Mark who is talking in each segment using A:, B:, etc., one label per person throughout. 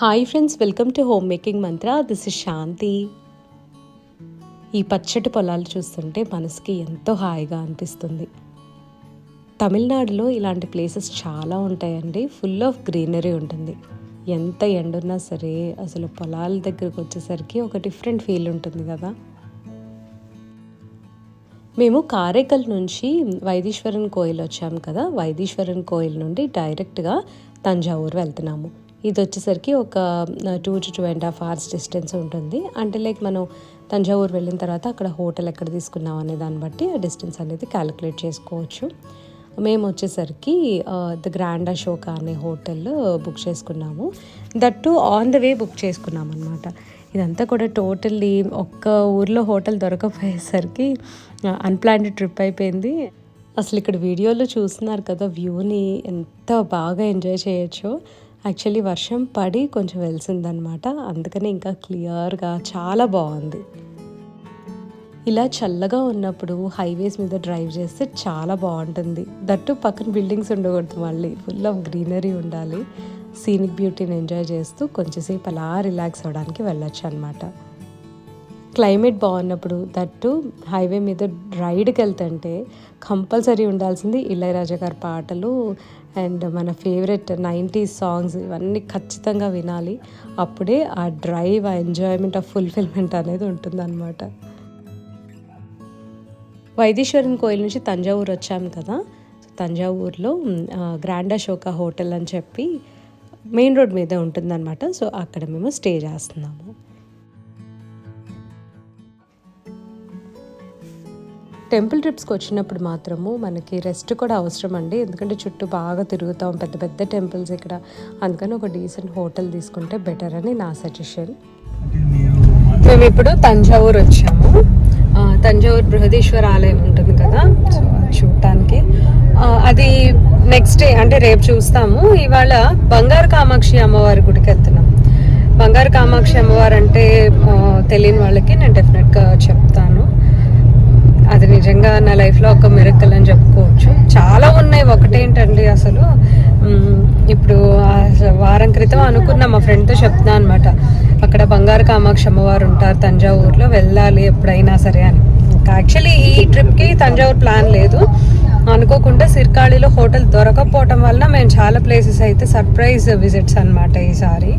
A: Hi friends welcome to home making mantra this is Shanti ఈ పచ్చటి పొలాలు చూస్తుంటే మనసుకి ఎంతో హాయిగా అనిపిస్తుంది. తమిళనాడులో ఇలాంటి ప్లేసెస్ చాలా ఉంటాయండి. ఫుల్ ఆఫ్ గ్రీనరీ ఉంటుంది. ఎంత ఎండున్నా సరే అసలు పొలాల దగ్గరకు వచ్చేసరికి ఒక డిఫరెంట్ ఫీల్ ఉంటుంది కదా. మేము కారేకల్ నుంచి వైదీశ్వరన్ కోయిల్ వచ్చాము కదా. వైదీశ్వరన్ కోయిల్ నుండి డైరెక్ట్గా తంజావూరు వెళ్తున్నాము. ఇది వచ్చేసరికి ఒక two to two and half hours distance ఉంటుంది. అంటే లైక్ మనం తంజావూరు వెళ్ళిన తర్వాత అక్కడ హోటల్ ఎక్కడ తీసుకున్నాం అనే దాన్ని బట్టి ఆ డిస్టెన్స్ అనేది క్యాలిక్యులేట్ చేసుకోవచ్చు. మేము వచ్చేసరికి ద గ్రాండ్ అశోక అనే హోటల్ బుక్ చేసుకున్నాము. That too on the way book చేసుకున్నాం అనమాట ఇదంతా కూడా టోటల్లీ ఒక్క ఊర్లో హోటల్ దొరకపోయేసరికి అన్ప్లాన్డ్ ట్రిప్ అయిపోయింది. అసలు ఇక్కడ వీడియోలో చూస్తున్నారు కదా వ్యూని ఎంత బాగా ఎంజాయ్ చేయొచ్చో. యాక్చువల్లీ వర్షం పడి కొంచెం వెలిసిందనమాట. అందుకనే ఇంకా క్లియర్గా చాలా బాగుంది. ఇలా చల్లగా ఉన్నప్పుడు హైవేస్ మీద డ్రైవ్ చేస్తే చాలా బాగుంటుంది. దట్టు పక్కన బిల్డింగ్స్ ఉండకూడదు మళ్ళీ. ఫుల్ ఆఫ్ గ్రీనరీ ఉండాలి. సీనిక్ బ్యూటీని ఎంజాయ్ చేస్తూ కొంచెంసేపు అలా రిలాక్స్ అవ్వడానికి వెళ్ళొచ్చు అనమాట. క్లైమేట్ బాగున్నప్పుడు దట్టు హైవే మీద రైడ్కి వెళ్తుంటే కంపల్సరీ ఉండాల్సింది ఇళయరాజా గారి పాటలు అండ్ మన ఫేవరెట్ నైంటీస్ సాంగ్స్ ఇవన్నీ ఖచ్చితంగా వినాలి. అప్పుడే ఆ డ్రైవ్ ఆ ఎంజాయ్మెంట్ ఆ ఫుల్ఫిల్మెంట్ అనేది ఉంటుందన్నమాట. వైదీశ్వరన్ కోయిల్ నుంచి తంజావూరు వచ్చాము కదా. తంజావూరులో గ్రాండ్ అశోక హోటల్ అని చెప్పి మెయిన్ రోడ్ మీదే ఉంటుందన్నమాట. సో అక్కడ మేము స్టే చేస్తున్నాము. టెంపుల్ ట్రిప్స్కి వచ్చినప్పుడు మాత్రము మనకి రెస్ట్ కూడా అవసరం అండి ఎందుకంటే చుట్టూ బాగా తిరుగుతాం పెద్ద పెద్ద టెంపుల్స్ ఇక్కడ. అందుకని ఒక డీసెంట్ హోటల్ తీసుకుంటే బెటర్ అని నా సజెషన్. మేము ఇప్పుడు తంజావూరు వచ్చాము. తంజావూరు బృహదీశ్వర ఆలయం ఉంటుంది కదా సో చూడటానికి. అది నెక్స్ట్ డే అంటే రేపు చూస్తాము. ఇవాళ బంగారు కామాక్షి అమ్మవారి గుడికి వెళ్తున్నాం. బంగారు కామాక్షి అమ్మవారు అంటే తెలియని వాళ్ళకి నేను డెఫినెట్గా చెప్తాను. అది నిజంగా నా లైఫ్లో ఒక మిరక్కల్ అని చెప్పుకోవచ్చు. చాలా ఉన్నాయి ఒకటేంటండి అసలు. ఇప్పుడు వారం క్రితం అనుకున్న మా ఫ్రెండ్తో చెప్తున్నా అనమాట అక్కడ బంగారు కామాక్షి అమ్మవారు ఉంటారు తంజావూరులో వెళ్ళాలి ఎప్పుడైనా సరే అని. యాక్చువల్లీ ఈ ట్రిప్కి తంజావూరు ప్లాన్ లేదు. అనుకోకుండా సిర్కాళిలో హోటల్ దొరకపోవటం వలన మేము చాలా ప్లేసెస్ అయితే సర్ప్రైజ్ విజిట్స్ అనమాట ఈసారి.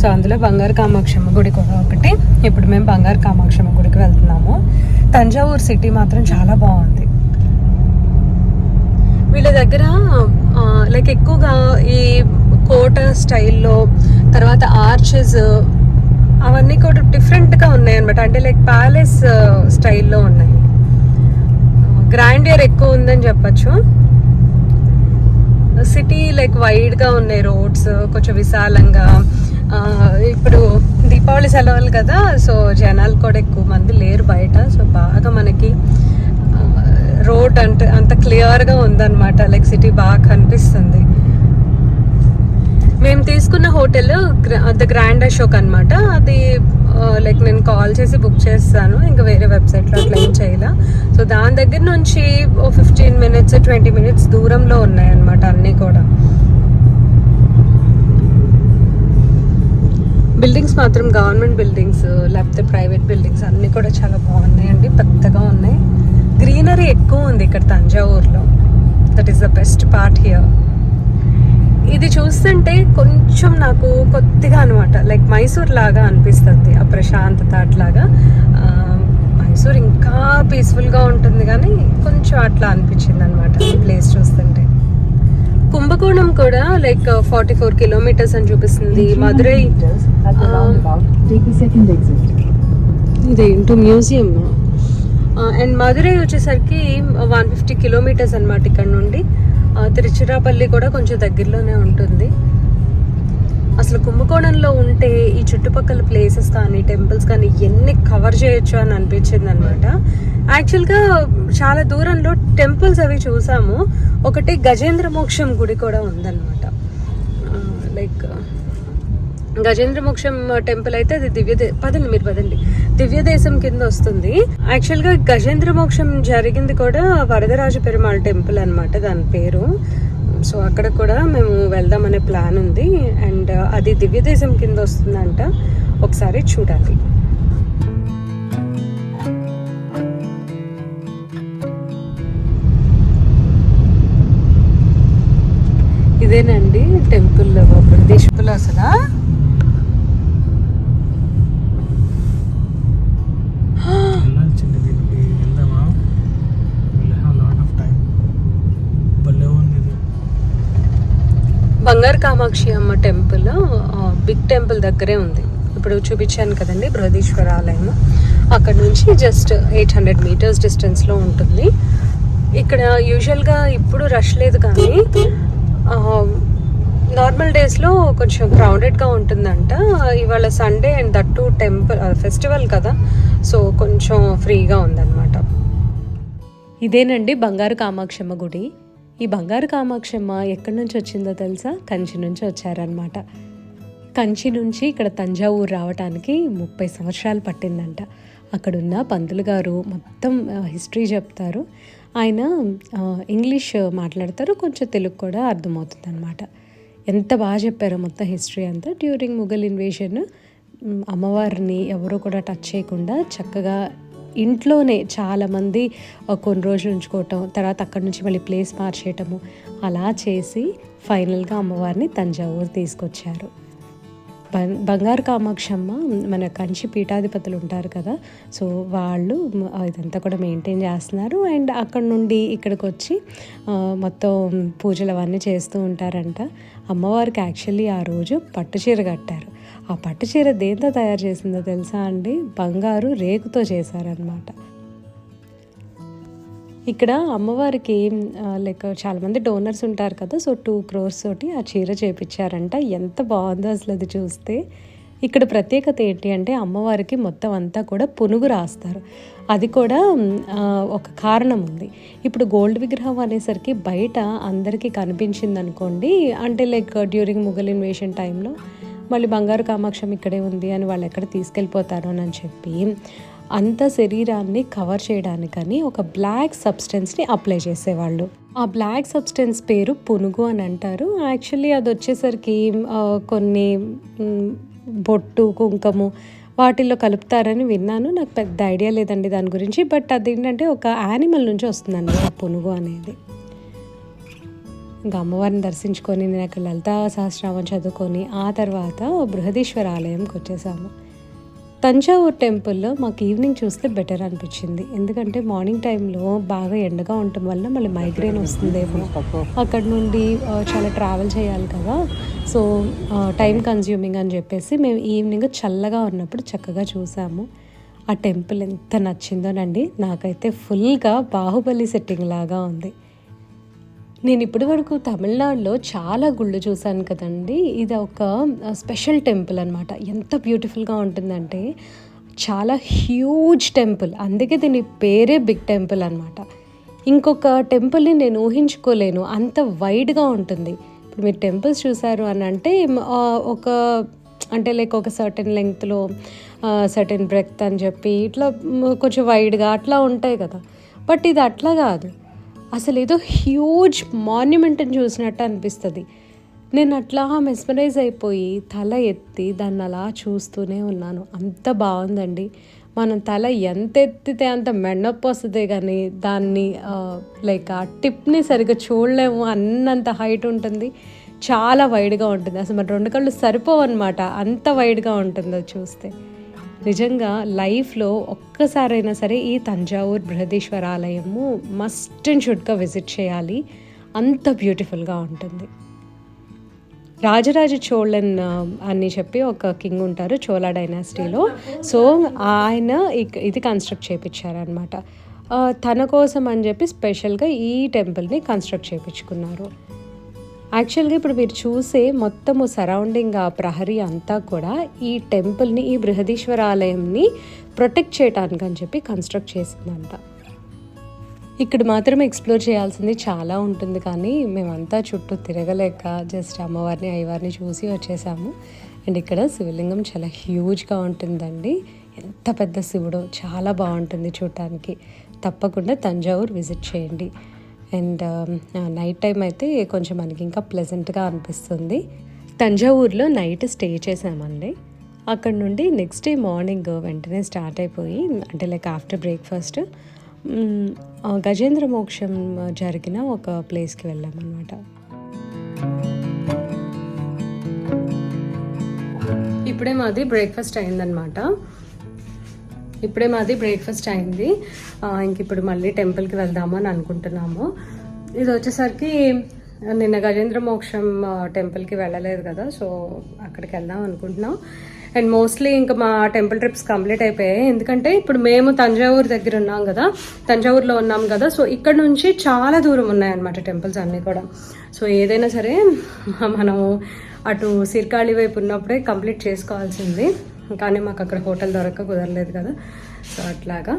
A: సో అందులో బంగారు కామాక్షమ్మ గుడి కూడా ఒకటి. ఇప్పుడు మేము బంగారు కామాక్షమ్మ గుడికి వెళ్తున్నాము. తంజావూరు సిటీ మాత్రం చాలా బాగుంది. వీళ్ళ దగ్గర లైక్ ఎక్కువగా ఈ కోట స్టైల్లో తర్వాత ఆర్చెస్ అవన్నీ కూడా డిఫరెంట్గా ఉన్నాయి అనమాట అంటే లైక్ ప్యాలెస్ స్టైల్లో ఉన్నాయి. గ్రాండియర్ ఎక్కువ ఉందని చెప్పచ్చు. సిటీ లైక్ వైడ్గా ఉన్నాయి రోడ్స్ కొంచెం విశాలంగా ఇప్పుడు దీపావళి సెలవులు కదా సో జనాలు కూడా ఎక్కువ మంది లేరు బయట సో బాగా మనకి రోడ్ అంటే అంత క్లియర్గా ఉందన్నమాట లైక్ సిటీ బాగా కనిపిస్తుంది. మేము తీసుకున్న హోటల్ ద గ్రాండ్ అశోక్ అనమాట అది లైక్ నేను కాల్ చేసి బుక్ చేస్తాను. ఇంకా వేరే వెబ్సైట్లో అట్లా ఏం చేయాల. సో దాని దగ్గర నుంచి ఓ ఫిఫ్టీన్ మినిట్స్ ట్వంటీ మినిట్స్ దూరంలో ఉన్నాయన్నమాట అన్నీ కూడా. బిల్డింగ్స్ మాత్రం గవర్నమెంట్ బిల్డింగ్స్ లేకపోతే ప్రైవేట్ బిల్డింగ్స్ అన్నీ కూడా చాలా బాగున్నాయండి. పెద్దగా ఉన్నాయి. గ్రీనరీ ఎక్కువ ఉంది ఇక్కడ తంజావూరులో. That is the best part here ఇది చూస్తుంటే కొంచెం నాకు కొద్దిగా అనమాట లైక్ మైసూర్ లాగా అనిపిస్తుంది ఆ ప్రశాంతత అట్లాగా. మైసూర్ ఇంకా పీస్ఫుల్గా ఉంటుంది కానీ కొంచెం అట్లా అనిపించింది అనమాట ఈ ప్లేస్ చూస్తుంటే. కుంభకోణం కూడా లైక్ ఫార్టీ ఫోర్ కిలోమీటర్స్ అని చూపిస్తుంది మధురై. ఇదేంటో మ్యూజియం. అండ్ మధురై వచ్చేసరికి వన్ ఫిఫ్టీ కిలోమీటర్స్ అనమాట ఇక్కడ నుండి. తిరుచిరాపల్లి కూడా కొంచెం దగ్గరలోనే ఉంటుంది. అసలు కుంభకోణంలో ఉంటే ఈ చుట్టుపక్కల ప్లేసెస్ కానీ టెంపుల్స్ కానీ ఎన్ని కవర్ చేయొచ్చు అని అనిపించింది అనమాట యాక్చువల్గా చాలా దూరంలో టెంపుల్స్ అవి చూసాము. ఒకటి గజేంద్ర మోక్షం గుడి కూడా ఉందన్నమాట లైక్ గజేంద్ర మోక్షం టెంపుల్ అయితే అది దివ్య పదండి మీరు పదండి. దివ్య దేశం కింద వస్తుంది. యాక్చువల్గా గజేంద్ర మోక్షం జరిగింది కూడా వరదరాజు పెరుమాళ్ టెంపుల్ అనమాట దాని పేరు. సో అక్కడ కూడా మేము వెళ్దామనే ప్లాన్ ఉంది. అండ్ uh, అది దివ్యదేశం కింద వస్తుందంట. ఒకసారి చూడాలి. ఇదేనండి టెంపుల్ ప్రదేశంలో అసలు బంగారు కామాక్షి అమ్మ టెంపుల్ బిగ్ టెంపుల్ దగ్గరే ఉంది. ఇప్పుడు చూపించాను కదండి బృహదీశ్వర ఆలయం అక్కడ నుంచి జస్ట్ ఎయిట్ హండ్రెడ్ మీటర్స్ డిస్టెన్స్లో ఉంటుంది. ఇక్కడ యూజువల్గా ఇప్పుడు రష్ లేదు కానీ నార్మల్ డేస్లో కొంచెం క్రౌడెడ్గా ఉంటుందంట. ఇవాళ Sunday and that temple festival కదా. సో కొంచెం ఫ్రీగా ఉందన్నమాట. ఇదేనండి బంగారు కామాక్షమ్మ గుడి. ఈ బంగారు కామాక్షమ్మ ఎక్కడి నుంచి వచ్చిందో తెలుసా? కంచి నుంచి వచ్చారనమాట కంచి నుంచి ఇక్కడ తంజావూరు రావడానికి ముప్పై సంవత్సరాలు పట్టిందంట. అక్కడున్న పంతులు గారు మొత్తం హిస్టరీ చెప్తారు. ఆయన ఇంగ్లీష్ మాట్లాడతారు కొంచెం తెలుగు కూడా అర్థమవుతుంది అనమాట ఎంత బాగా చెప్పారో మొత్తం హిస్టరీ అంతా. డ్యూరింగ్ ముఘల్ ఇన్వేషన్ అమ్మవారిని ఎవరు కూడా టచ్ చేయకుండా చక్కగా ఇంట్లోనే చాలామంది కొన్ని రోజులు ఉంచుకోవటం తర్వాత అక్కడి నుంచి మళ్ళీ ప్లేస్ మార్చేయటము అలా చేసి ఫైనల్గా అమ్మవారిని తంజావూరు తీసుకొచ్చారు. బం- బంగారు కామాక్షమ్మ మన కంచి పీఠాధిపతులు ఉంటారు కదా సో వాళ్ళు ఇదంతా కూడా మెయింటైన్ చేస్తున్నారు. అండ్ అక్కడ నుండి ఇక్కడికి వచ్చి మొత్తం పూజలు అవన్నీ చేస్తూ ఉంటారంట. అమ్మవారికి యాక్చువల్లీ ఆ రోజు పట్టు చీర కట్టారు. ఆ పట్టు చీర దేంతో తయారు చేసిందో తెలుసా అండి? బంగారు రేకుతో చేశారనమాట ఇక్కడ అమ్మవారికి లైక్ చాలామంది డోనర్స్ ఉంటారు కదా సో టూ క్రోర్స్ తోటి ఆ చీర చేపించారంట. ఎంత బాగుందో అసలు అది చూస్తే. ఇక్కడ ప్రత్యేకత ఏంటి అంటే అమ్మవారికి మొత్తం అంతా కూడా పునుగు రాస్తారు. అది కూడా ఒక కారణం ఉంది. ఇప్పుడు గోల్డ్ విగ్రహం అనేసరికి బయట అందరికీ కనిపించింది అనుకోండి అంటే లైక్ డ్యూరింగ్ ముఘల్ ఇన్వేషన్ టైంలో మళ్ళీ బంగారు కామాక్షం ఇక్కడే ఉంది అని వాళ్ళు ఎక్కడ తీసుకెళ్ళిపోతారు అని చెప్పి అంత శరీరాన్ని కవర్ చేయడానికని ఒక బ్లాక్ సబ్స్టెన్స్ని అప్లై చేసేవాళ్ళు. ఆ బ్లాక్ సబ్స్టెన్స్ పేరు పునుగు అని అంటారు. యాక్చువల్లీ అది వచ్చేసరికి కొన్ని బొట్టు కుంకము వాటిల్లో కలుపుతారని విన్నాను. నాకు పెద్ద ఐడియా లేదండి దాని గురించి. బట్ అది ఏంటంటే ఒక యానిమల్ నుంచి వస్తుందండి ఆ పునుగు అనేది. ఇంకా అమ్మవారిని దర్శించుకొని నేను అక్కడ లలితా సహస్రనామం చదువుకొని ఆ తర్వాత బృహదీశ్వర ఆలయంకి వచ్చేసాము. తంజావూర్ టెంపుల్లో మాకు ఈవినింగ్ చూస్తే బెటర్ అనిపించింది. ఎందుకంటే మార్నింగ్ టైంలో బాగా ఎండగా ఉండటం వల్ల మళ్ళీ మైగ్రేన్ వస్తుందేమో. అక్కడ నుండి చాలా ట్రావెల్ చేయాలి కదా. సో టైం కన్జ్యూమింగ్ అని చెప్పేసి మేము ఈవినింగ్ చల్లగా ఉన్నప్పుడు చక్కగా చూసాము. ఆ టెంపుల్ ఎంత నచ్చిందోనండి. నాకైతే ఫుల్గా బాహుబలి సెట్టింగ్ లాగా ఉంది. నేను ఇప్పటి వరకు తమిళనాడులో చాలా గుళ్ళు చూశాను కదండి. ఇది ఒక స్పెషల్ టెంపుల్ అనమాట ఎంత బ్యూటిఫుల్గా ఉంటుందంటే చాలా హ్యూజ్ టెంపుల్. అందుకే దీని పేరే బిగ్ టెంపుల్ అనమాట ఇంకొక టెంపుల్ని నేను ఊహించుకోలేను. అంత వైడ్గా ఉంటుంది. ఇప్పుడు మీరు టెంపుల్స్ చూసారు అని అంటే ఒక అంటే లైక్ ఒక సర్టెన్ లెంగ్త్లో సర్టెన్ బ్రెత్ అని చెప్పి ఇట్లా కొంచెం వైడ్గా అట్లా ఉంటాయి కదా. బట్ ఇది అట్లా కాదు. అసలు ఏదో హ్యూజ్ మాన్యుమెంట్ని చూసినట్టు అనిపిస్తుంది. నేను అట్లా మెస్మరైజ్ అయిపోయి తల ఎత్తి దాన్ని అలా చూస్తూనే ఉన్నాను. అంత బాగుందండి. మనం తల ఎంత ఎత్తితే అంత మెడనొప్పి వస్తుంది కానీ దాన్ని లైక్ ఆ టిప్ని సరిగ్గా చూడలేము అన్నంత హైట్ ఉంటుంది. చాలా వైడ్గా ఉంటుంది. అసలు మన రెండు కళ్ళు సరిపోవన్నమాట. అంత వైడ్గా ఉంటుంది అది చూస్తే. నిజంగా లైఫ్లో ఒక్కసారైనా సరే ఈ తంజావూర్ బృహదీశ్వర ఆలయము మస్ట్ అండ్ షుడ్గా విజిట్ చేయాలి. అంత బ్యూటిఫుల్గా ఉంటుంది. రాజరాజ చోళన్ అని చెప్పి ఒక కింగ్ ఉంటారు చోళా డైనాసిటీలో. సో ఆయన ఇక్- ఇది కన్స్ట్రక్ట్ చేయించారనమాట తన కోసం అని చెప్పి స్పెషల్గా ఈ టెంపుల్ని కన్స్ట్రక్ట్ చేయించుకున్నారు యాక్చువల్గా ఇప్పుడు మీరు చూసే మొత్తము సరౌండింగ్ ఆ ప్రహరీ అంతా కూడా ఈ టెంపుల్ని ఈ బృహదీశ్వర ఆలయంని ప్రొటెక్ట్ చేయడానికి అని చెప్పి కన్స్ట్రక్ట్ చేసిందంట. ఇక్కడ మాత్రం ఎక్స్ప్లోర్ చేయాల్సింది చాలా ఉంటుంది కానీ మేమంతా చుట్టూ తిరగలేక జస్ట్ అమ్మవారిని అయ్యవారిని చూసి వచ్చేసాము. అండ్ ఇక్కడ శివలింగం చాలా హ్యూజ్గా ఉంటుందండి. ఎంత పెద్ద శివుడో చాలా బాగుంటుంది చూడటానికి. తప్పకుండా తంజావూరు విజిట్ చేయండి. అండ్ um, నైట్ టైం అయితే కొంచెం మనకి ఇంకా ప్లెజెంట్గా అనిపిస్తుంది. తంజావూరులో నైట్ స్టే చేసామండి. అక్కడ నుండి నెక్స్ట్ డే మార్నింగ్ వెంటనే స్టార్ట్ అయిపోయి అంటే లైక్ ఆఫ్టర్ బ్రేక్ఫాస్ట్ గజేంద్ర మోక్షం జరిగిన ఒక ప్లేస్కి వెళ్ళామన్నమాట. ఇప్పుడే మాది బ్రేక్ఫాస్ట్ అయిందనమాట ఇప్పుడే మాది బ్రేక్ఫాస్ట్ అయింది. ఇంక ఇప్పుడు మళ్ళీ టెంపుల్కి వెళ్దాము అని అనుకుంటున్నాము. ఇది వచ్చేసరికి నిన్న గజేంద్ర మోక్షం టెంపుల్కి వెళ్ళలేదు కదా సో అక్కడికి వెళ్దాం అనుకుంటున్నాం. అండ్ మోస్ట్లీ ఇంకా మా టెంపుల్ ట్రిప్స్ కంప్లీట్ అయిపోయాయి. ఎందుకంటే ఇప్పుడు మేము తంజావూరు దగ్గర ఉన్నాం కదా తంజావూరులో ఉన్నాం కదా సో ఇక్కడ నుంచి చాలా దూరం ఉన్నాయన్నమాట టెంపుల్స్ అన్నీ కూడా. సో ఏదైనా సరే మనం అటు సిర్కాళి వైపు ఉన్నప్పుడే కంప్లీట్ చేసుకోవాల్సింది. కానీ మాకు అక్కడ హోటల్ దొరక్క కుదరలేదు కదా. సో అట్లాగా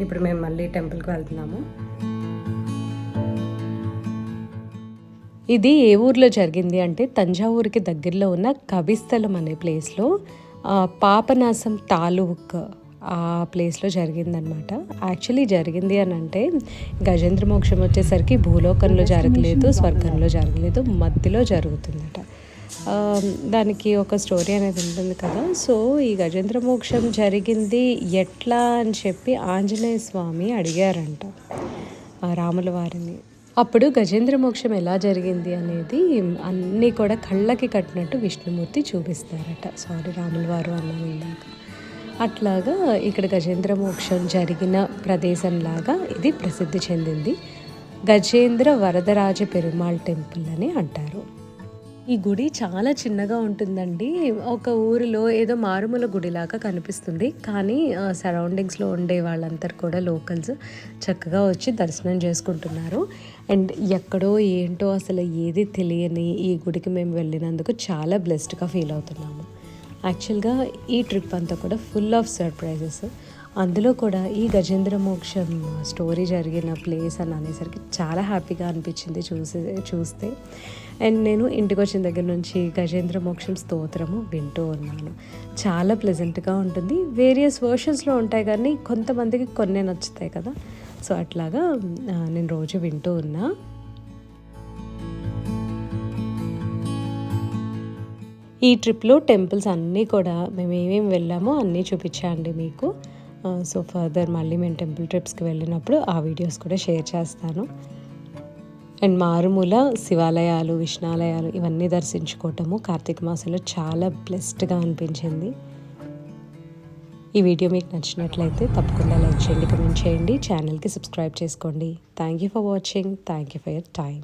A: ఇప్పుడు మేము మళ్ళీ టెంపుల్కి వెళ్తున్నాము. ఇది ఏ ఊర్లో జరిగింది అంటే తంజావూరుకి దగ్గరలో ఉన్న కవిస్థలం అనే ప్లేస్లో ఆ, పాపనాశం తాలూక్ ఆ ప్లేస్లో జరిగిందనమాట యాక్చువల్లీ జరిగింది అని అంటే గజేంద్ర మోక్షం వచ్చేసరికి భూలోకంలో జరగలేదు స్వర్గంలో జరగలేదు మధ్యలో జరుగుతుందట. దానికి ఒక స్టోరీ అనేది ఉంటుంది కదా. సో ఈ గజేంద్ర మోక్షం జరిగింది ఎట్లా అని చెప్పి ఆంజనేయ స్వామి అడిగారంట రాముల వారిని. అప్పుడు గజేంద్ర మోక్షం ఎలా జరిగింది అనేది అన్నీ కూడా కళ్ళకి కట్టినట్టు విష్ణుమూర్తి చూపిస్తారట. సారీ రాముల వారు అన్నాను ఇందాక. అట్లాగా ఇక్కడ గజేంద్ర మోక్షం జరిగిన ప్రదేశంలాగా ఇది ప్రసిద్ధి చెందింది. గజేంద్ర వరదరాజ పెరుమాళ్ టెంపుల్ అని అంటారు. ఈ గుడి చాలా చిన్నగా ఉంటుందండి. ఒక ఊరిలో ఏదో మారుమూల గుడిలాగా కనిపిస్తుంది. కానీ సరౌండింగ్స్లో ఉండే వాళ్ళందరూ కూడా లోకల్స్ చక్కగా వచ్చి దర్శనం చేసుకుంటున్నారు. అండ్ ఎక్కడో ఏంటో అసలు ఏది తెలియని ఈ గుడికి మేము వెళ్ళినందుకు చాలా బ్లెస్డ్గా ఫీల్ అవుతున్నాము. యాక్చువల్గా ఈ ట్రిప్ అంతా కూడా ఫుల్ ఆఫ్ సర్ప్రైజెస్ అందులో కూడా ఈ గజేంద్ర మోక్షం స్టోరీ జరిగిన ప్లేస్ అని అనేసరికి చాలా హ్యాపీగా అనిపించింది చూసి చూస్తే. అండ్ నేను ఇంటికి వచ్చిన దగ్గర నుంచి గజేంద్ర మోక్షం స్తోత్రము వింటూ ఉన్నాను. చాలా ప్లెజెంట్గా ఉంటుంది. వేరియస్ వర్షన్స్లో ఉంటాయి కానీ కొంతమందికి కొన్ని నచ్చుతాయి కదా. సో అట్లాగా నేను రోజు వింటూ ఉన్నా. ఈ ట్రిప్లో టెంపుల్స్ అన్నీ కూడా మేము ఏమేమి వెళ్ళామో అన్నీ చూపించండి మీకు. సో ఫర్దర్ మళ్ళీ మేము టెంపుల్ ట్రిప్స్కి వెళ్ళినప్పుడు ఆ వీడియోస్ కూడా షేర్ చేస్తాను. అండ్ మారుమూల శివాలయాలు విష్ణాలయాలు ఇవన్నీ దర్శించుకోవటము కార్తీక మాసంలో చాలా బ్లెస్డ్గా అనిపించింది. ఈ వీడియో మీకు నచ్చినట్లయితే తప్పకుండా లైక్ చేయండి కమెంట్ చేయండి ఛానల్కి సబ్స్క్రైబ్ చేసుకోండి. Thank you for watching thank you for your time